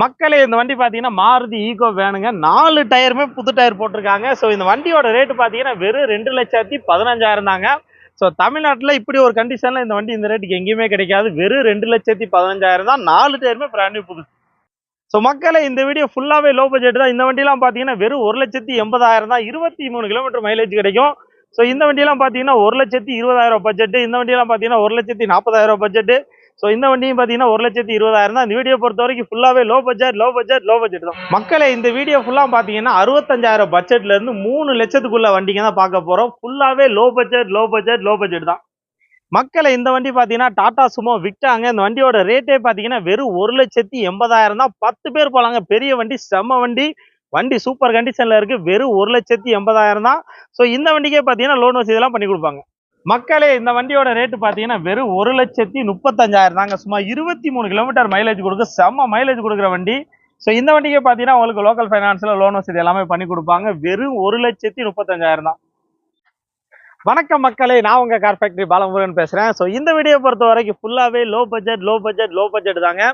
மக்களே இந்த வண்டி பார்த்தீங்கன்னா மாருதி ஈகோ வேணுங்க நாலு டயருமே புது டயர் போட்டிருக்காங்க. ஸோ இந்த வண்டியோட ரேட்டு பார்த்தீங்கன்னா வெறும் ரெண்டு லட்சத்தி பதினஞ்சாயிரம் தாங்க. ஸோ தமிழ்நாட்டில் இப்படி ஒரு கண்டிஷனில் இந்த வண்டி இந்த ரேட்டுக்கு எங்கேயுமே கிடைக்காது. வெறும் ரெண்டு லட்சத்தி பதினஞ்சாயிரம் தான். நாலு டயருமே பிராண்ட் நியூ புதுசு. ஸோ மக்களை இந்த வீடியோ ஃபுல்லாகவே லோ பட்ஜெட் தான். இந்த வண்டிலாம் பார்த்தீங்கன்னா வெறும் ஒரு லட்சத்தி எண்பதாயிரம் தான். இருபத்தி மூணு கிலோமீட்டர் மைலேஜ் கிடைக்கும். ஸோ இந்த வண்டியெல்லாம் பார்த்தீங்கன்னா ஒரு லட்சத்தி இருபதாயிரம் பட்ஜெட்டு இந்த வண்டியெல்லாம் பார்த்தீங்கன்னா ஒரு லட்சத்தி நாற்பதாயிரம் பட்ஜெட்டு ஸோ இந்த வண்டியும் பார்த்தீங்கன்னா ஒரு லட்சத்தி இருபதாயிரம் தான். இந்த வீடியோ பொறுத்த வரைக்கும் ஃபுல்லாகவே low budget low budget low budget தான். மக்களை இந்த வீடியோ ஃபுல்லாக பார்த்தீங்கன்னா அறுபத்தஞ்சாயிரம் பட்ஜெட்லேருந்து மூணு லட்சத்துக்குள்ள வண்டிங்க தான் பார்க்க போகிறோம் ஃபுல்லாகவே low budget low budget low budget தான். மக்களை இந்த வண்டி பார்த்தீங்கன்னா டாடா சுமோ விட்டாங்க இந்த வண்டியோட ரேட்டே பார்த்தீங்கன்னா வெறும் ஒரு லட்சத்தி எண்பதாயிரம் தான். பத்து பேர் போகலாங்க பெரிய வண்டி செம்ம வண்டி. வண்டி சூப்பர் கண்டிஷனில் இருக்குது வெறும் ஒரு லட்சத்தி எண்பதாயிரம் தான். ஸோ இந்த வண்டிக்கே பார்த்தீங்கன்னா லோன் வசதி இதெல்லாம் பண்ணி கொடுப்பாங்க. மக்களே இந்த வண்டியோட ரேட்டு பார்த்தீங்கன்னா வெறும் ஒரு லட்சத்தி முப்பத்தஞ்சாயிரம் தாங்க. சும்மா இருபத்தி மூணு கிலோமீட்டர் மைலேஜ் கொடுக்க செம்ம மைலேஜ் கொடுக்குற வண்டி. ஸோ இந்த வண்டிக்கு பார்த்தீங்கன்னா உங்களுக்கு லோக்கல் ஃபைனான்ஸில் லோன் வசதி எல்லாமே பண்ணி கொடுப்பாங்க. வெறும் ஒரு லட்சத்தி முப்பத்தஞ்சாயிரம் தான். வணக்கம் மக்களே நான் உங்கள் கார் ஃபேக்டரி பாலமுருகன் பேசுகிறேன் ஸோ இந்த வீடியோ பொறுத்த வரைக்கும் ஃபுல்லாகவே low budget low budget low budget தாங்க.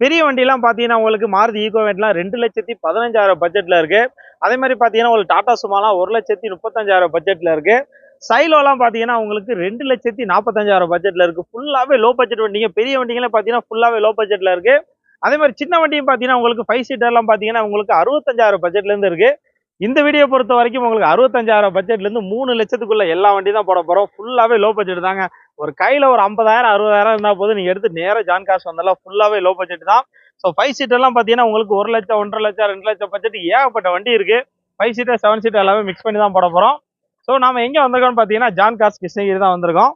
பெரிய வண்டிலாம் பார்த்தீங்கன்னா உங்களுக்கு மாருதி ஈகோ ரெண்டு லட்சத்தி பதினஞ்சாயிரம் பட்ஜெட்டில் இருக்குது அதே மாதிரி பார்த்தீங்கன்னா உங்களுக்கு டாடா சுமாலாம் ஒரு லட்சத்தி முப்பத்தஞ்சாயிரம் பட்ஜெட்டில் இருக்குது சைலோலாம் பார்த்தீங்கன்னா உங்களுக்கு ரெண்டு லட்சத்தி நாற்பத்தஞ்சாயிரம் பட்ஜெட்டில் இருக்குது ஃபுல்லாகவே லோ பட்ஜெட் வண்டிங்க. பெரிய வண்டிங்களே பார்த்தீங்கன்னா ஃபுல்லாகவே லோ பட்ஜெட்டில் இருக்குது அதே மாதிரி சின்ன வண்டியும் பார்த்தீங்கன்னா உங்களுக்கு ஃபைவ் சீட்டர்லாம் பார்த்தீங்கன்னா உங்களுக்கு அறுபத்தஞ்சாயிரம் பட்ஜெட்லேருந்து இருக்குது இந்த வீடியோ பொறுத்த வரைக்கும் உங்களுக்கு அறுபத்தஞ்சாயிரம் பட்ஜெட்லேருந்து மூணு லட்சத்துக்குள்ளே எல்லா வண்டி தான் போட போகிறோம் ஃபுல்லாகவே லோ பட்ஜெட் தாங்க. ஒரு கையில் ஒரு ஐம்பதாயிரம் அறுபதாயிரம் இருந்தால் போது நீங்கள் எடுத்து நேராக ஜான் காசு வந்தாலும் ஃபுல்லாகவே லோ பட்ஜெட் தான். ஸோ ஃபைவ் சீட்டர்லாம் பார்த்தீங்கன்னா உங்களுக்கு ஒரு லட்சம் ஒன்றரை லட்சம் ரெண்டு லட்சம் பட்ஜெட் ஏகப்பட்ட வண்டி இருக்குது ஃபைவ் சீட்டர் செவன் சீட்டர் எல்லாமே மிக்ஸ் பண்ணி தான் போட போகிறோம் ஸோ நம்ம எங்கே வந்திருக்கோம்னு பார்த்தீங்கன்னா ஜான் காஸ் கிருஷ்ணகிரி தான் வந்திருக்கோம்.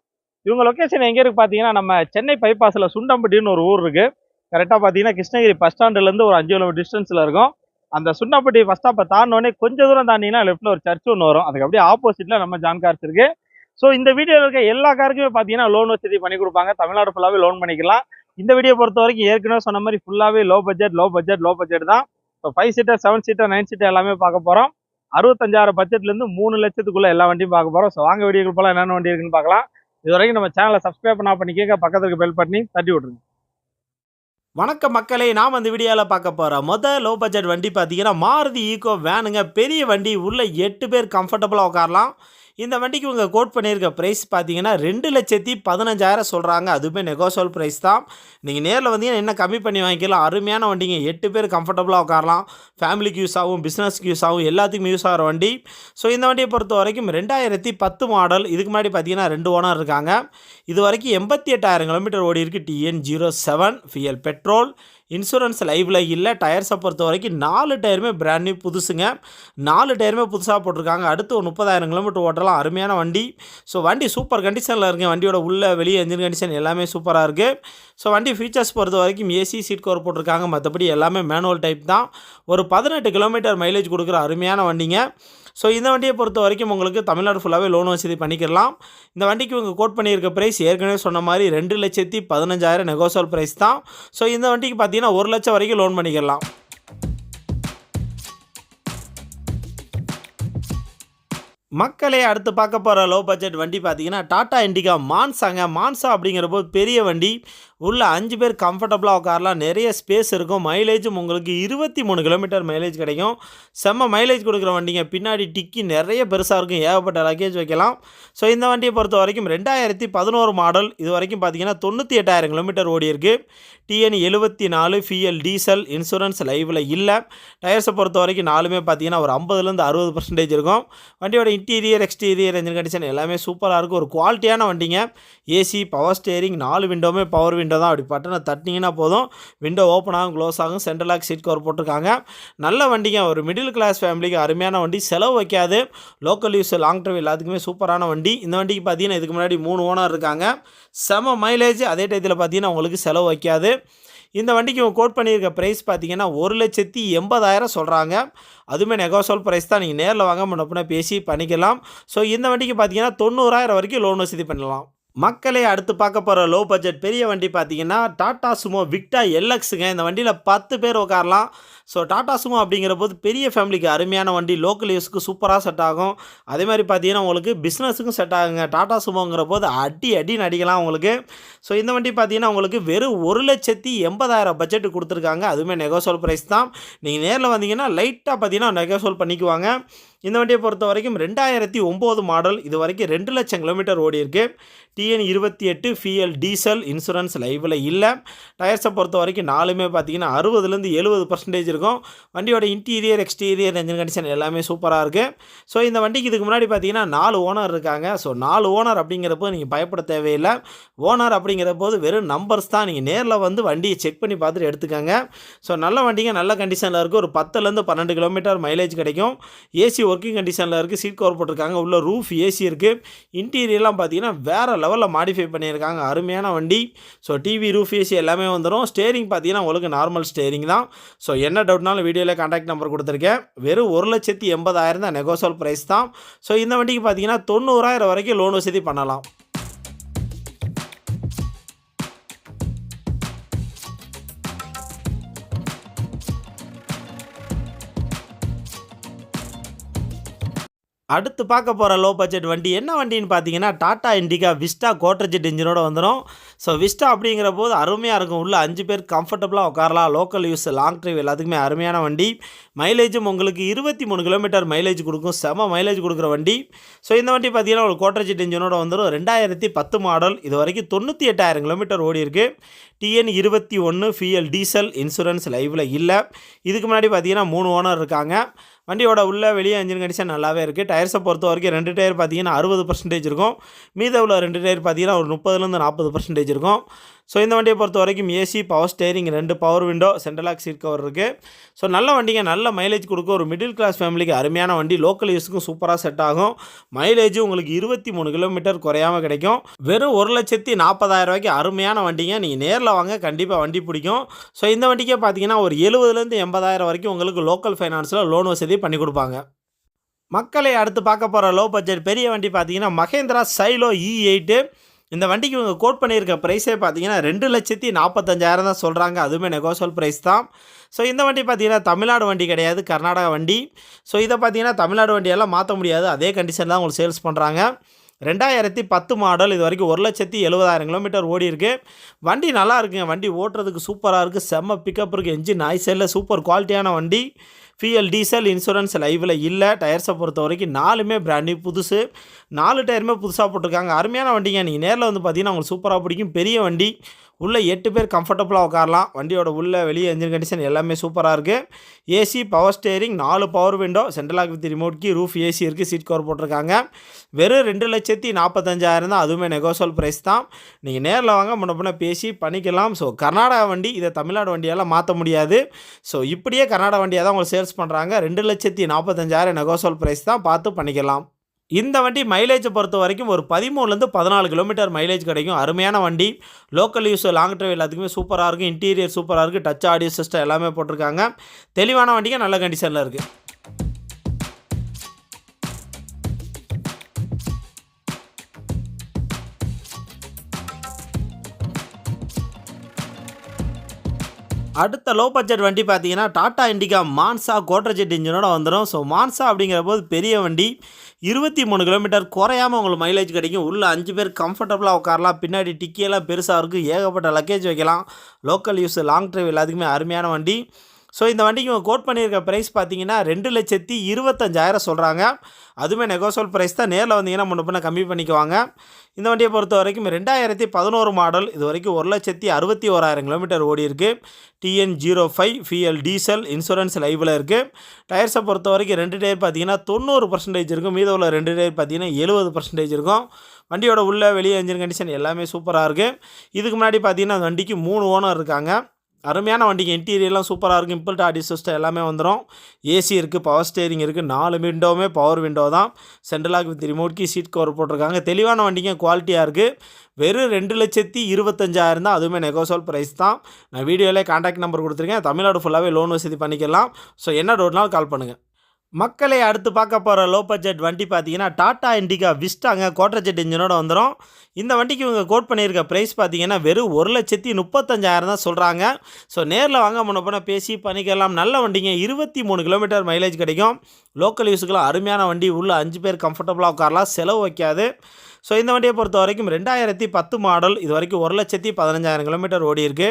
இவங்க லொக்கேஷன் எங்கே இருக்குது பார்த்தீங்கன்னா நம்ம சென்னை பைபாஸில் சுண்டம்பட்டின்னு ஒரு ஊர் இருக்குது கரெக்டாக பார்த்தீங்கன்னா கிருஷ்ணகிரி பஸ் ஸ்டாண்டுலேருந்து ஒரு அஞ்சு கிலோமீட்டர் டிஸ்டன்ஸில் இருக்கும். அந்த சுண்டம்பட்டி பஸ் ஸ்டாப்பை தாண்டினோடனே கொஞ்சம் தூரம் தாண்டிங்கன்னா லெஃப்ட்டில் ஒரு சர்ச் ஒன்று வரும். அதுக்கு அப்படியே ஆப்போசிட்டில் நம்ம ஜான் கார்ஸ் இருக்குது ஸோ இந்த வீடியோவில் இருக்க எல்லா காருக்குமே பார்த்தீங்கன்னா லோன் வசதி பண்ணி கொடுப்பாங்க. தமிழ்நாடு ஃபுல்லாகவே லோன் பண்ணிக்கலாம். இந்த வீடியோ பொறுத்த வரைக்கும் ஏற்கனவே சொன்ன மாதிரி ஃபுல்லாகவே low budget low budget low budget தான். So five seater seven seater nine seater எல்லாமே பார்க்க போகிறோம் அறுபத்தஞ்சாயிரம் பட்ஜெட்லேருந்து மூணு லட்சத்துக்குள்ளே எல்லா வண்டியும் பார்க்க போகிறோம் ஸோ வாங்க வீடியோக்கு போகலாம் என்னென்ன வண்டி இருக்குன்னு பார்க்கலாம். இது வரைக்கும் நம்ம சேனலை சப்ஸ்கிரைப் பண்ணா பண்ணிக்கங்க பக்கத்துக்கு பெல் பண்ணி தட்டி விட்ருங்க வணக்கம் மக்களை நாம் அந்த வீடியோவில் பார்க்க போகிறோம் மொதல் லோ பட்ஜெட் வண்டி பார்த்தீங்கன்னா மாருதி ஈகோ வேனுங்க பெரிய வண்டி உள்ள எட்டு பேர் கம்ஃபர்டபுளாக உட்காரலாம். இந்த வண்டிக்கு இவங்க கோட் பண்ணியிருக்க ப்ரைஸ் பார்த்தீங்கன்னா ரெண்டு லட்சத்தி பதினஞ்சாயிரம் சொல்கிறாங்க அதுவுமே நெகோசியல் ப்ரைஸ் தான். நீங்கள் நேரில் வந்தீங்கன்னா என்ன கம்மி பண்ணி வாங்கிக்கலாம்? அருமையான வண்டிங்க. எட்டு பேர் கம்ஃபர்டபுளாக உட்காரலாம். ஃபேமிலிக்கு யூஸ் ஆகும் பிஸ்னஸ்க்கு யூஸ் ஆகும் எல்லாத்துக்கும் யூஸ் ஆகிற வண்டி. ஸோ இந்த வண்டியை பொறுத்த வரைக்கும் ரெண்டாயிரத்தி பத்து மாடல் இதுக்கு முன்னாடி பார்த்தீங்கன்னா ரெண்டு ஓனர் இருக்காங்க. இது வரைக்கும் எண்பத்தி எட்டாயிரம் கிலோமீட்டர் ஓடி இருக்குது TN zero seven F L petrol insurance லைவில் இல்லை டயர்ஸை பொறுத்த வரைக்கும் நாலு டயருமே பிராண்ட் நியூ புதுசுங்க. நாலு டயருமே புதுசாக போட்டிருக்காங்க. அடுத்து ஒரு முப்பதாயிரம் கிலோமீட்டர் ஓட்டலாம். அருமையான வண்டி. ஸோ வண்டி சூப்பர் கண்டிஷனில் இருக்குது வண்டியோட உள்ள வெளியே என்ஜின் கண்டிஷன் எல்லாமே சூப்பராக இருக்குது ஸோ வண்டி ஃபீச்சர்ஸ் பொறுத்த வரைக்கும் ஏசி சீட் கவர் போட்டிருக்காங்க. மற்றபடி எல்லாமே மேனுவல் டைப் தான். ஒரு பதினெட்டு கிலோமீட்டர் மைலேஜ் கொடுக்குற அருமையான வண்டிங்க. ஸோ இந்த வண்டியை பொறுத்த வரைக்கும் உங்களுக்கு தமிழ்நாடு ஃபுல்லாகவே லோன் வசதி பண்ணிக்கலாம் இந்த வண்டிக்கு இவங்க கோட் பண்ணியிருக்க ப்ரைஸ் ஏற்கனவே சொன்ன மாதிரி ரெண்டு லட்சத்தி பதினஞ்சாயிரம் நெகோசியல் ப்ரைஸ் தான். ஸோ இந்த வண்டிக்கு பார்த்தீங்கன்னா ஒரு லட்சம் வரைக்கும் லோன் பண்ணிக்கலாம் மக்களே அடுத்து பார்க்க போகிற லோ பட்ஜெட் வண்டி பார்த்தீங்கன்னா டாடா இண்டிகா மான்சாங்க மான்சா அப்படிங்கிற போது பெரிய வண்டி. உள்ளே அஞ்சு பேர் கம்ஃபர்டபுளாக உட்காரலாம். நிறைய ஸ்பேஸ் இருக்கும். மைலேஜும் உங்களுக்கு இருபத்தி மூணு கிலோமீட்டர் மைலேஜ் கிடைக்கும். செம்ம மைலேஜ் கொடுக்குற வண்டிங்க. பின்னாடி டிக்கி நிறைய பெருசாக இருக்கும். ஏகப்பட்ட லக்கேஜ் வைக்கலாம். ஸோ இந்த வண்டியை பொறுத்த வரைக்கும் ரெண்டாயிரத்தி பதினோரு மாடல் இது வரைக்கும் பார்த்தீங்கன்னா தொண்ணூற்றி எட்டாயிரம் கிலோமீட்டர் ஓடி இருக்குது டிஎன் எழுபத்தி நாலு ஃபிஎல் டீசல் இன்சூரன்ஸ் லைவில் இல்லை. டயர்ஸை பொறுத்த வரைக்கும் நாலுமே பார்த்தீங்கன்னா ஒரு ஐம்பதுலேருந்து அறுபது பர்சன்டேஜ் இருக்கும். வண்டியோட இன்டீரியர் எக்ஸ்டீரியர் என்ஜின் கண்டிஷன் எல்லாமே சூப்பராக இருக்கும். ஒரு குவாலிட்டியான வண்டிங்க. ஏசி பவர் ஸ்டேரிங் நாலு விண்டோமே பவர் விண்டோ விண்டோ தான் அப்படி பட்டனை தட்டினீங்கன்னா போதும். விண்டோ ஓப்பன் ஆகும் க்ளோஸ் ஆகும் சென்ட்ரல் லாக் சீட் கவர் போட்டிருக்காங்க. நல்ல வண்டிங்க ஒரு மிடில் கிளாஸ் ஃபேமிலிக்கு அருமையான வண்டி. செலவு வைக்காது. லோக்கல் யூஸ் லாங் ட்ரைவ் எல்லாத்துக்குமே சூப்பரான வண்டி. இந்த வண்டிக்கு பார்த்தீங்கன்னா இதுக்கு முன்னாடி மூணு ஓனர் இருக்காங்க. செம மைலேஜ் அதே டயத்தில் பார்த்தீங்கன்னா உங்களுக்கு செலவு வைக்காது. இந்த வண்டிக்கு இவங்க கோட் பண்ணியிருக்க ப்ரைஸ் பார்த்தீங்கன்னா ஒரு லட்சத்தி எண்பதாயிரம் சொல்கிறாங்க அதுவுமே நெகோசோல் ப்ரைஸ் தான். நீங்கள் நேரில் வாங்க முன்னப்பின பேசி பண்ணிக்கலாம். ஸோ இந்த வண்டிக்கு பார்த்தீங்கன்னா தொண்ணூறாயிரம் வரைக்கும் லோன் வசதி பண்ணலாம். மக்களே அடுத்து பார்க்க போகிற லோ பட்ஜெட் பெரிய வண்டி பார்த்தீங்கன்னா டாடா சுமோ விக்டா எல்எக்ஸுங்க. இந்த வண்டியில் பத்து பேர் உட்காரலாம். ஸோ டாடா சுமோ அப்படிங்கிற போது பெரிய ஃபேமிலிக்கு அருமையான வண்டி. லோக்கல் யூஸ்க்கு சூப்பராக செட் ஆகும். அதே மாதிரி பார்த்தீங்கன்னா உங்களுக்கு பிஸ்னஸுக்கும் செட் ஆகுங்க. டாடா சுமோங்கிற போது அடி அடி நடிக்கலாம் உங்களுக்கு. ஸோ இந்த வண்டி பார்த்தீங்கன்னா உங்களுக்கு வெறும் ஒரு லட்சத்தி எண்பதாயிரம் பட்ஜெட் கொடுத்துருக்காங்க. அதுவுமே நெகோசோல் ப்ரைஸ் தான். நீங்கள் நேரில் வந்தீங்கன்னா லைட்டாக பார்த்தீங்கன்னா நெகோசோல் பண்ணிக்குவாங்க. இந்த வண்டியை பொறுத்த வரைக்கும் ரெண்டாயிரத்தி ஒம்பது மாடல் இது வரைக்கும் ரெண்டு லட்சம் கிலோமீட்டர் ஓடி இருக்கு டிஎன் இருபத்தி எட்டு ஃபிஎல் டீசல் இன்சூரன்ஸ் லைவில் இல்லை. டயர்ஸை பொறுத்த வரைக்கும் நாலுமே பார்த்தீங்கன்னா அறுபதுலேருந்து எழுபது பர்சன்டேஜ் இருக்கும். வண்டியோட இன்டீரியர் எக்ஸ்டீரியர் என்ஜின் கண்டிஷன் எல்லாமே சூப்பராக இருக்குது ஸோ இந்த வண்டிக்கு இதுக்கு முன்னாடி பார்த்தீங்கன்னா நாலு ஓனர் இருக்காங்க. ஸோ நாலு ஓனர் அப்படிங்கிறப்போ நீங்கள் பயப்பட தேவையில்லை. ஓனர் அப்படிங்கிற போது வெறும் நம்பர்ஸ் தான். நீங்கள் நேரில் வந்து வண்டியை செக் பண்ணி பார்த்துட்டு எடுத்துக்கோங்க. ஸோ நல்ல வண்டிங்க நல்ல கண்டிஷனில் இருக்குது ஒரு பத்துலேருந்து பன்னெண்டு கிலோமீட்டர் மைலேஜ் கிடைக்கும். ஏசி ஒர்க்கிங் கண்டிஷனில் இருக்குது சீட் கவர் போட்டிருக்காங்க உள்ள ரூஃப் ஏசி இருக்குது இன்டீரியர்லாம் பார்த்தீங்கன்னா வேறு லெவலில் மாடிஃபை பண்ணியிருக்காங்க. அருமையான வண்டி. ஸோ டிவி ரூஃப் ஏசி எல்லாமே வந்துடும் ஸ்டேரிங் பார்த்தீங்கன்னா உங்களுக்கு நார்மல் ஸ்டேரிங் தான். ஸோ என்ன டவுட்னாலும் வீடியோவில் கான்டாக்ட் நம்பர் கொடுத்துருக்கேன். வெறும் ஒரு லட்சத்தி எண்பதாயிரம் தான் நெகோசல் ப்ரைஸ் தான். ஸோ இந்த வண்டிக்கு பார்த்தீங்கன்னா தொண்ணூறாயிரம் வரைக்கும் லோன் வசதி பண்ணலாம். அடுத்து பார்க்க போகிற லோ பட்ஜெட் வண்டி என்ன வண்டின்னு பார்த்தீங்கன்னா டாடா இண்டிகா விஸ்டா கோட்ரஜெட் இன்ஜினோட வந்துடும் ஸோ விஸ்டா அப்படிங்கிற போது அருமையாக இருக்கும். உள்ள அஞ்சு பேர் கம்ஃபர்டபுளாக உட்காரலாம். லோக்கல் யூஸ் லாங் ட்ரைவ் எல்லாத்துக்குமே அருமையான வண்டி. மைலேஜும் உங்களுக்கு இருபத்தி மூணு கிலோமீட்டர் மைலேஜ் கொடுக்கும். செம மைலேஜ் கொடுக்குற வண்டி. ஸோ இந்த வண்டி பார்த்தீங்கன்னா ஒரு கோட்ரஜெட் இன்ஜினோட வந்துடும் ரெண்டாயிரத்தி பத்து மாடல் இது வரைக்கும் தொண்ணூற்றி எட்டாயிரம் கிலோமீட்டர் ஓடி இருக்கு. டிஎன் இருபத்தி ஒன்று ஃபிஎல் டீசல் இன்சூரன்ஸ் லைவில் இல்லை. இதுக்கு முன்னாடி பார்த்தீங்கன்னா மூணு ஓனர் இருக்காங்க. வண்டியோட உள்ளே வெளியே இன்ஜின் கண்டிஷன் நல்லாவே இருக்குது டயர்ஸை பொறுத்த வரைக்கும் ரெண்டு டயர் பார்த்தீங்கன்னா அறுபது பர்சன்டேஜ் இருக்கும். மீத உள்ள ரெண்டு டயர் பார்த்தீங்கன்னா ஒரு முப்பதுலேருந்து நாற்பது பர்சன்டேஜ் இருக்கும். ஸோ இந்த வண்டியை பொறுத்த வரைக்கும் ஏசி பவர் ஸ்டேரிங் ரெண்டு power window central lock seat cover இருக்குது ஸோ நல்ல வண்டிங்க நல்ல மைலேஜ் கொடுக்க ஒரு மிடில் கிளாஸ் ஃபேமிலிக்கு அருமையான வண்டி. லோக்கல் யூஸுக்கும் சூப்பராக செட் ஆகும். மைலேஜ் உங்களுக்கு இருபத்தி மூணு கிலோமீட்டர் குறையாமல் கிடைக்கும். வெறும் ஒரு லட்சத்தி நாற்பதாயிரம் ரூபாய்க்கு அருமையான வண்டிங்க. நீங்கள் நேரில் வாங்க கண்டிப்பாக வண்டி பிடிக்கும். ஸோ இந்த வண்டிக்கே பார்த்தீங்கன்னா ஒரு எழுபதுலேருந்து எண்பதாயிரம் வரைக்கும் உங்களுக்கு லோக்கல் ஃபைனான்ஸில் லோன் வசதி பண்ணி கொடுப்பாங்க. மக்களை அடுத்து பார்க்க போகிற லோ பட்ஜெட் பெரிய வண்டி பார்த்தீங்கன்னா மகேந்திரா சைலோ இ எயிட்டு இந்த வண்டிக்கு இவங்க கோட் பண்ணியிருக்க ப்ரைஸே பார்த்தீங்கன்னா ரெண்டு லட்சத்தி நாற்பத்தஞ்சாயிரம் தான் சொல்கிறாங்க அதுவுமே நெகோசல் ப்ரைஸ் தான். ஸோ இந்த வண்டி பார்த்தீங்கன்னா தமிழ்நாடு வண்டி கிடையாது கர்நாடகா வண்டி. ஸோ இதை பார்த்தீங்கன்னா தமிழ்நாடு வண்டியெல்லாம் மாற்ற முடியாது. அதே கண்டிஷன் தான் உங்களுக்கு சேல்ஸ் பண்ணுறாங்க ரெண்டாயிரத்தி பத்து மாடல் இது வரைக்கும் ஒரு லட்சத்தி எழுபதாயிரம் கிலோமீட்டர் ஓடி இருக்கு. வண்டி நல்லா இருக்குங்க. வண்டி ஓட்டுறதுக்கு சூப்பராக இருக்குது செம்ம பிக்கப் இருக்குது என்ஜின் இல்லை. சூப்பர் குவாலிட்டியான வண்டி. ஃபிஎல் டீசல் இன்சூரன்ஸ் லைவில் இல்லை. டயர்ஸை பொறுத்த வரைக்கும் நாலுமே பிராண்டி புதுசு. நாலு டயருமே புதுசாக போட்டிருக்காங்க. அருமையான வண்டிங்க. நீங்கள் நேரில் வந்து பார்த்தீங்கன்னா உங்களுக்கு சூப்பராக பிடிக்கும். பெரிய வண்டி. உள்ளே எட்டு பேர் கம்ஃபர்டபுளாக உட்காரலாம். வண்டியோட உள்ள வெளியே என்ஜின் கண்டிஷன் எல்லாமே சூப்பராக இருக்குது ஏசி பவர் ஸ்டேரிங் நாலு power window central lock with remote key roof AC இருக்குது சீட் கவர் போட்டிருக்காங்க. வெறும் ரெண்டு லட்சத்தி நாற்பத்தஞ்சாயிரம் தான். அதுவுமே நெகோசல் ப்ரைஸ் தான். நீங்கள் நேரில் வாங்க முன்னப்பின பேசி பண்ணிக்கலாம். ஸோ கர்நாடகா வண்டி இதை தமிழ்நாடு வண்டியெல்லாம் மாற்ற முடியாது. ஸோ இப்படியே கர்நாடகா வண்டியாக தான் உங்களுக்கு சேல்ஸ் பண்ணுறாங்க ரெண்டு லட்சத்தி நாற்பத்தஞ்சாயிரம் நெகோசோல் ப்ரைஸ் தான் பார்த்து பண்ணிக்கலாம். இந்த வண்டி மைலேஜை பொறுத்த வரைக்கும் ஒரு பதிமூணுலேருந்து பதினாலு கிலோமீட்டர் மைலேஜ் கிடைக்கும். அருமையான வண்டி. லோக்கல் யூஸ் லாங் ட்ரைவ் எல்லாத்துக்குமே சூப்பராக இருக்கும். இன்டீரியர் சூப்பராக இருக்குது டச் ஆடியோ சிஸ்டம் எல்லாமே போட்டிருக்காங்க. தெளிவான வண்டிக்கு நல்ல கண்டிஷனில் இருக்குது அடுத்த லோ பட்ஜெட் வண்டி பார்த்தீங்கன்னா டாடா இண்டிகா மான்சா கோட்ரஜெட் இன்ஜினோட வந்துடும் ஸோ மான்சா அப்படிங்கிற போது பெரிய வண்டி. இருபத்தி மூணு கிலோமீட்டர் குறையாமல் உங்களுக்கு மைலேஜ் கிடைக்கும். உள்ளே அஞ்சு பேர் கம்ஃபர்டபுளாக உட்காரலாம். பின்னாடி டிக்கியெல்லாம் பெருசாக இருக்குது ஏகப்பட்ட லக்கேஜ் வைக்கலாம். லோக்கல் யூஸ் லாங் ட்ரைவ் எல்லாத்துக்குமே அருமையான வண்டி. ஸோ இந்த வண்டிக்கு இவங்க கோட் பண்ணியிருக்க ப்ரைஸ் பார்த்தீங்கன்னா ரெண்டு லட்சத்தி இருபத்தஞ்சாயிரம் சொல்கிறாங்க அதுவுமே நெகோசோல் ப்ரைஸ் தான். நேரில் வந்தீங்கன்னா முன்ன பின்ன கம்மி பண்ணிக்குவாங்க. இந்த வண்டியை பொறுத்த வரைக்கும் ரெண்டாயிரத்தி பதினோரு மாடல் இது வரைக்கும் ஒரு லட்சத்தி அறுபத்தி ஓராயிரம் கிலோமீட்டர் ஓடி இருக்குது TN zero five F L diesel insurance லைவில் இருக்குது டயர்ஸை பொறுத்த வரைக்கும் ரெண்டு டயர் பார்த்தீங்கன்னா தொண்ணூறு பர்சன்டேஜ் இருக்கும். மீத உள்ள ரெண்டு டயர் பார்த்தீங்கன்னா எழுபது பர்சன்டேஜ் இருக்கும். வண்டியோட உள்ளே வெளியே இன்ஜின் கண்டிஷன் எல்லாமே சூப்பராக இருக்குது இதுக்கு முன்னாடி பார்த்தீங்கன்னா அந்த வண்டிக்கு மூணு ஓனர் இருக்காங்க. அருமையான வண்டிக்கு இன்டீரியர்லாம் சூப்பராக இருக்கும். இம்பிள்ட் ஆடி சிஸ்டம் எல்லாமே வந்துடும் ஏசி இருக்குது பவர் ஸ்டேரிங் இருக்குது நாலு விண்டோவுமே பவர் விண்டோ தான். Central lock with remote key seat cover போட்டிருக்காங்க. தெளிவான வண்டிங்க குவாலிட்டியாக இருக்குது வெறும் ரெண்டு லட்சத்தி இருபத்தஞ்சாயிரம் தான். அதுவுமே நெகோசோல் ப்ரைஸ் தான். நான் வீடியோவிலே காண்டாக்ட் நம்பர் கொடுத்துருக்கேன். தமிழ்நாடு ஃபுல்லாகவே லோன் வசதி பண்ணிக்கலாம். ஸோ என்ன டவுட்னாலும் கால் பண்ணுங்கள் மக்களை அடுத்து பார்க்க போகிற லோ பட்ஜெட் வண்டி பார்த்தீங்கன்னா டாடா இண்டிகா விஸ்டாங்க குவார்டர் ஜெட் இன்ஜினோட வந்துடும் இந்த வண்டிக்கு இவங்க கோட் பண்ணியிருக்க ப்ரைஸ் பார்த்தீங்கன்னா வெறும் ஒரு லட்சத்தி முப்பத்தஞ்சாயிரம் தான் சொல்கிறாங்க ஸோ நேரில் வாங்க முன்ன போனால் பேசி பண்ணிக்கலாம். நல்ல வண்டிங்க. இருபத்தி மூணு கிலோமீட்டர் மைலேஜ் கிடைக்கும். லோக்கல் யூஸுக்கெல்லாம் அருமையான வண்டி. உள்ள அஞ்சு பேர் கம்ஃபர்டபுளாக உட்காரலாம். செலவு வைக்காது. ஸோ இந்த வண்டியை பொறுத்த வரைக்கும் ரெண்டாயிரத்தி பத்து மாடல் இது வரைக்கும் ஒரு லட்சத்தி பதினஞ்சாயிரம் கிலோமீட்டர் ஓடி இருக்கு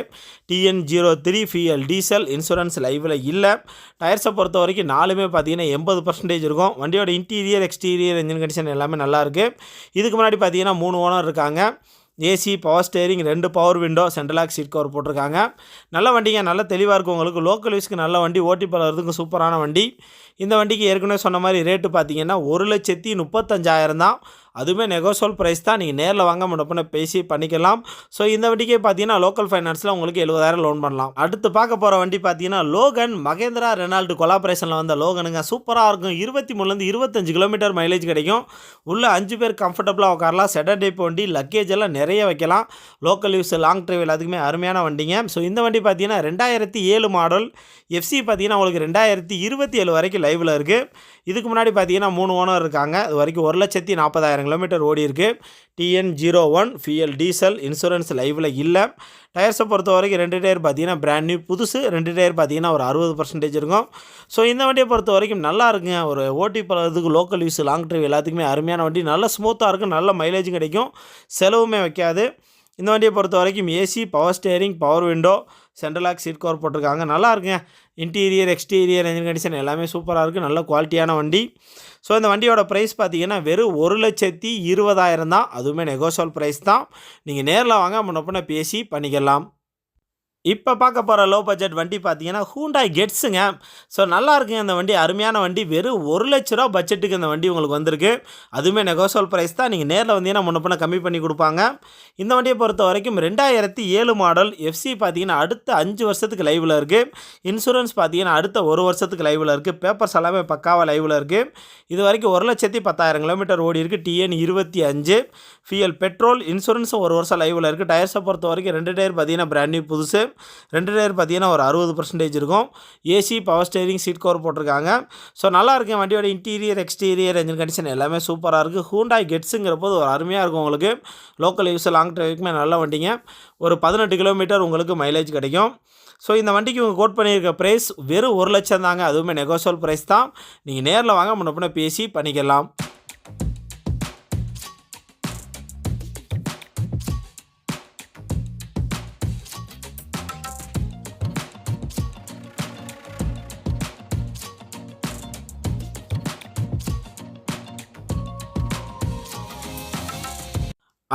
TN zero three F L diesel insurance லைவில் இல்லை. டயர்ஸை பொறுத்த வரைக்கும் நாலுமே பார்த்தீங்கன்னா எண்பது பர்சன்டேஜ் இருக்கும். வண்டியோட இன்டீரியர் எக்ஸ்டீரியர் இன்ஜின் கண்டிஷன் எல்லாமே நல்லாயிருக்கு இதுக்கு முன்னாடி பார்த்தீங்கன்னா மூணு ஓனர் இருக்காங்க. ஏசி பவர் ஸ்டேரிங் ரெண்டு power window central lock seat cover போட்டிருக்காங்க. நல்ல வண்டிங்க. நல்ல தெளிவாக இருக்கும் உங்களுக்கு. லோக்கல் யூஸ்க்கு நல்ல வண்டி. ஓட்டி பழகிறதுக்கு சூப்பரான வண்டி. இந்த வண்டிக்கு ஏற்கனவே சொன்ன மாதிரி ரேட்டு பார்த்தீங்கன்னா ஒரு லட்சத்தி முப்பத்தஞ்சாயிரம் தான். அதுவுமே நெகோசோல் ப்ரைஸ் தான். நீங்கள் நேரில் வாங்க முன்னப்பின பேசி பண்ணிக்கலாம். ஸோ இந்த வண்டிக்கே பார்த்தீங்கன்னா லோக்கல் ஃபைனான்ஸில் உங்களுக்கு எழுபதாயிரம் லோன் பண்ணலாம். அடுத்து பார்க்க போகிற வண்டி பார்த்தீங்கன்னா லோகன் மகேந்திரா ரெனால்டு கொலாபரேஷனில் வந்த லோகனுங்க. சூப்பராக இருக்கும். இருபத்தி மூணுலேருந்து இருபத்தஞ்சு கிலோமீட்டர் மைலேஜ் கிடைக்கும். உள்ள அஞ்சு பேர் கம்ஃபர்டபுளாக உட்காரலாம். செடன் டைப் வண்டி லக்கேஜ் எல்லாம் நிறைய வைக்கலாம். லோக்கல் யூஸ் லாங் ட்ரைவ் எல்லாத்துக்குமே அருமையான வண்டிங்க. ஸோ இந்த வண்டி பார்த்தீங்கன்னா ரெண்டாயிரத்தி ஏழு மாடல் எஃப்சி பார்த்தீங்கன்னா உங்களுக்கு ரெண்டாயிரத்தி இருபத்தி ஏழு வரைக்கும் லைவில் இருக்குது இதுக்கு முன்னாடி பார்த்தீங்கன்னா மூணு ஓனர் இருக்காங்க. இது வரைக்கும் ஒரு லட்சத்தி நாற்பதாயிரம் கிலோமீட்டர் ஓடி இருக்கு TN zero one F L diesel insurance லைவில் இல்லை. டயர்ஸை பொறுத்த வரைக்கும் ரெண்டு டயர் பார்த்தீங்கன்னா பிராண்ட் நியூ புதுசு. ரெண்டு டயர் பார்த்தீங்கன்னா ஒரு அறுபது பர்சன்டேஜ் இருக்கும். ஸோ இந்த வண்டியை பொறுத்த வரைக்கும் நல்லா இருக்குங்க. ஒரு ஓட்டி பழகிறதுக்கு லோக்கல் யூஸ் லாங் ட்ரைவ் எல்லாத்துக்குமே அருமையான வண்டி. நல்ல ஸ்மூத்தாக இருக்கும் நல்ல மைலேஜும் கிடைக்கும். செலவுமே வைக்காது. இந்த வண்டியை பொறுத்த வரைக்கும் AC power steering power window central lock seat cover போட்டிருக்காங்க. நல்லா இருக்குங்க. இன்டீரியர் எக்ஸ்டீரியர் என்ஜின் கண்டிஷன் எல்லாமே சூப்பராக இருக்குது நல்ல குவாலிட்டியான வண்டி. ஸோ இந்த வண்டியோட ப்ரைஸ் பார்த்தீங்கன்னா வெறும் ஒரு லட்சத்தி இருபதாயிரம் தான். அதுவுமே நெகோசியல் ப்ரைஸ் தான். நீங்கள் நேரில் வாங்க முன்னப்பின பேசி பண்ணிக்கலாம். இப்போ பார்க்க போகிற லோ பட்ஜெட் வண்டி பார்த்தீங்கன்னா ஹூண்டாய் கெட்ஸுங்க ஸோ நல்லா இருக்குங்க இந்த வண்டி. அருமையான வண்டி. வெறும் ஒரு லட்ச ரூபா பட்ஜெட்டுக்கு இந்த வண்டி உங்களுக்கு வந்திருக்கு. அதுவுமே நெகோசியல் ப்ரைஸ் தான். நீங்கள் நேரில் வந்தீங்கன்னா முன்ன பின்ன கம்மி பண்ணி கொடுப்பாங்க. இந்த வண்டியை பொறுத்த வரைக்கும் ரெண்டாயிரத்தி ஏழு மாடல் எஃப்சி பார்த்தீங்கன்னா அடுத்த அஞ்சு வருஷத்துக்கு லைவில் இருக்குது இன்சூரன்ஸ் பார்த்தீங்கன்னா அடுத்த ஒரு வருஷத்துக்கு லைவில் இருக்குது பேப்பர்ஸ் எல்லாமே பக்காவாக லைவில் இருக்குது இது வரைக்கும் ஒரு லட்சத்தி பத்தாயிரம் கிலோமீட்டர் ஓடி இருக்குது டிஎன் இருபத்தி அஞ்சு. ஃபியல் பெட்ரோல் இன்சூரன்ஸும் ஒரு வருஷம் லைவில் இருக்குது டயர்ஸை பொறுத்த வரைக்கும் ரெண்டு டயர் பார்த்தீங்கன்னா பிராண்ட் நியூ புதுசு. ரெண்டு டயர் பார்த்தீங்கன்னா ஒரு அறுபது பர்சன்டேஜ் இருக்கும். AC power steering seat cover போட்டிருக்காங்க. ஸோ நல்லா இருக்கும் வண்டியோட இன்டீரியர் எக்ஸ்டீரியர் என்ஜின் கண்டிஷன் எல்லாமே சூப்பராக இருக்குது ஹூண்டாய் கெட்ஸுங்கிற போது ஒரு அருமையாக இருக்கும் உங்களுக்கு. லோக்கல் யூஸ் லாங் ட்ரைவுக்குமே நல்ல வண்டிங்க. ஒரு பதினெட்டு கிலோமீட்டர் உங்களுக்கு மைலேஜ் கிடைக்கும். ஸோ இந்த வண்டிக்கு இவங்க கோட் பண்ணியிருக்க ப்ரைஸ் வெறும் ஒரு லட்சம் தாங்க. அதுவுமே நெகோசியல் ப்ரைஸ் தான். நீங்கள் நேரில் வாங்க முன்னப்பின பேசி பண்ணிக்கலாம்.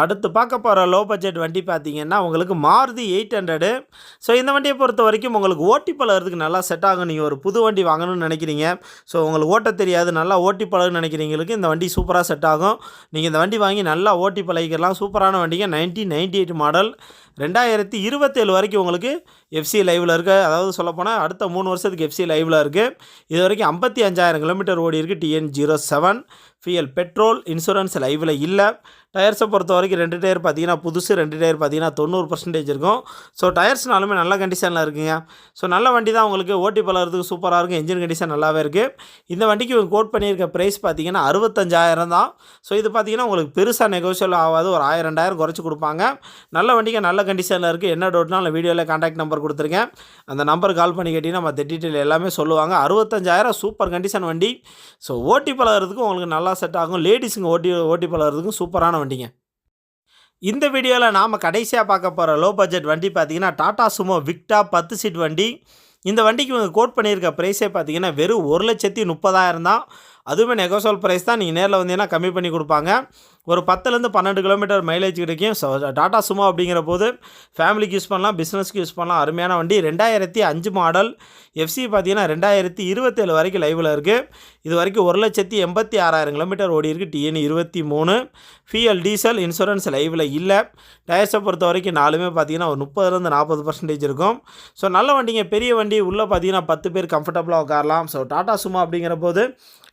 அடுத்து பார்க்க போகிற லோ பட்ஜெட் வண்டி பார்த்தீங்கன்னா உங்களுக்கு மாருதி எயிட் ஹண்ட்ரடு ஸோ இந்த வண்டியை பொறுத்த வரைக்கும் உங்களுக்கு ஓட்டி பழகிறதுக்கு நல்லா செட் ஆகும். நீங்கள் ஒரு புது வண்டி வாங்கணும்னு நினைக்கிறீங்க. ஸோ உங்களுக்கு ஓட்ட தெரியாது. நல்லா ஓட்டி பழகுன்னு நினைக்கிறீங்களுக்கு இந்த வண்டி சூப்பராக செட் ஆகும். நீங்கள் இந்த வண்டி வாங்கி நல்லா ஓட்டி பழகிக்கலாம். சூப்பரான வண்டிங்க. நைன்டீன் நைன்டி எயிட் மாடல் ரெண்டாயிரத்தி இருபத்தேழு வரைக்கும் உங்களுக்கு எஃப்சி லைவில் இருக்குது அதாவது சொல்லப்போனால் அடுத்த மூணு வருஷத்துக்கு எஃப்சி லைவில் இருக்குது இது வரைக்கும் ஐம்பத்தி அஞ்சாயிரம் கிலோமீட்டர் ஓடி இருக்குது TN zero seven F L petrol insurance லைவில் இல்லை. டயர்ஸை பொறுத்த வரைக்கும் ரெண்டு டயர் பார்த்தீங்கன்னா புதுசு ரெண்டு டயர் பார்த்தீங்கன்னா தொண்ணூறு பர்சன்டேஜ் இருக்கும். ஸோ டயர்ஸ்னாலுமே நல்ல கண்டிஷனில் இருக்குங்க. ஸோ நல்ல வண்டி தான் உங்களுக்கு ஓட்டி பழகிறதுக்கு சூப்பராக இருக்கும். என்ஜின் கண்டிஷன் நல்லாவே இருக்குது இந்த வண்டிக்கு இவங்க கோட் பண்ணியிருக்க ப்ரைஸ் பார்த்தீங்கன்னா அறுபத்தஞ்சாயிரம் தான். ஸோ இது பார்த்தீங்கன்னா உங்களுக்கு பெருசாக நெகோஷியல் ஆகாது. ஒரு ஆயிரம் ரெண்டாயிரம் குறைச்சி கொடுப்பாங்க. நல்ல வண்டிக்கு நல்ல கண்டிஷனில் இருக்குது என்ன டவுட்னாலும் வீடியோவில் கான்டாக்ட் நம்பர் கொடுத்துருக்கேன். அந்த நம்பர் கால் பண்ணி கேட்டிங்கன்னா மற்ற டீட்டெயில் எல்லாமே சொல்லுவாங்க. அறுபத்தஞ்சாயிரம் சூப்பர் கண்டிஷன் வண்டி. ஸோ ஓட்டி பழகிறதுக்கு உங்களுக்கு நல்லா செட் ஆகும். லேடிஸுங்க ஓட்டி ஓட்டி பழகிறதுக்கும் சூப்பரான வண்டிங்க. இந்த வீடியோவில் நாம் கடைசியாக பார்க்க போகிற லோ பட்ஜெட் வண்டி பார்த்தீங்கன்னா டாடா சுமோ விக்டா பத்து சீட் வண்டி. இந்த வண்டிக்கு இவங்க கோட் பண்ணியிருக்க ப்ரைஸே பார்த்தீங்கன்னா வெறும் ஒரு லட்சத்தி முப்பதாயிரம் தான். அதுவுமே நெகோசோல் ப்ரைஸ் தான். நீங்கள் நேரில் வந்தீங்கன்னா கம்மி பண்ணி கொடுப்பாங்க. ஒரு பத்துலேருந்து பன்னெண்டு கிலோமீட்டர் மைலேஜ் கிடைக்கும். ஸோ டாடா சுமோ அப்படிங்கிற போது ஃபேமிலிக்கு யூஸ் பண்ணலாம் பிஸ்னஸ்க்கு யூஸ் பண்ணலாம். அருமையான வண்டி. ரெண்டாயிரத்தி அஞ்சு மாடல் எஃப்சி பார்த்தீங்கன்னா ரெண்டாயிரத்தி இருபத்தேழு வரைக்கும் லைவில் இருக்குது இது வரைக்கும் ஒரு லட்சத்தி எண்பத்தி ஆறாயிரம் கிலோமீட்டர் ஓடி இருக்குது டிஎன் இருபத்தி மூணு. ஃபிஎல் டீசல் இன்சூரன்ஸ் லைவில் இல்லை. டயர்ஸை பொறுத்த வரைக்கும் நாலுமே பார்த்தீங்கன்னா ஒரு முப்பதுலேருந்து நாற்பது பர்சன்டேஜ் இருக்கும். ஸோ நல்ல வண்டிங்க. பெரிய வண்டி. உள்ளே பார்த்தீங்கன்னா பத்து பேர் கம்ஃபர்டபுளாக உட்காரலாம். ஸோ டாடா சுமோ அப்படிங்கிற போது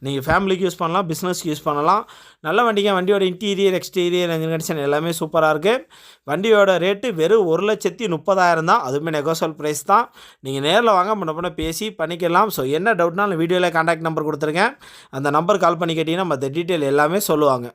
நீங்கள் ஃபேமிலிக்கு யூஸ் பண்ணலாம் பிஸ்னஸ்க்கு யூஸ் பண்ணலாம். நல்ல வண்டிங்க வண்டியோட இன்டீரியர் எக்ஸ்டீரியர் என்ஜின் கண்டிஷன் எல்லாமே சூப்பராக இருக்குது வண்டியோட ரேட்டு வெறும் ஒரு லட்சத்தி முப்பதாயிரம் தான். அதுவுமே நெகோசல் ப்ரைஸ் தான். நீங்கள் நேரில் வாங்க முன்ன பின்ன பேசி பண்ணிக்கலாம். ஸோ என்ன டவுட்னாலும் வீடியோவில் காண்டாக்ட் நம்பர் கொடுத்துருங்க. அந்த நம்பர் கால் பண்ணி கேட்டிங்கன்னா மற்ற டீட்டெயில் எல்லாமே சொல்லுவாங்க.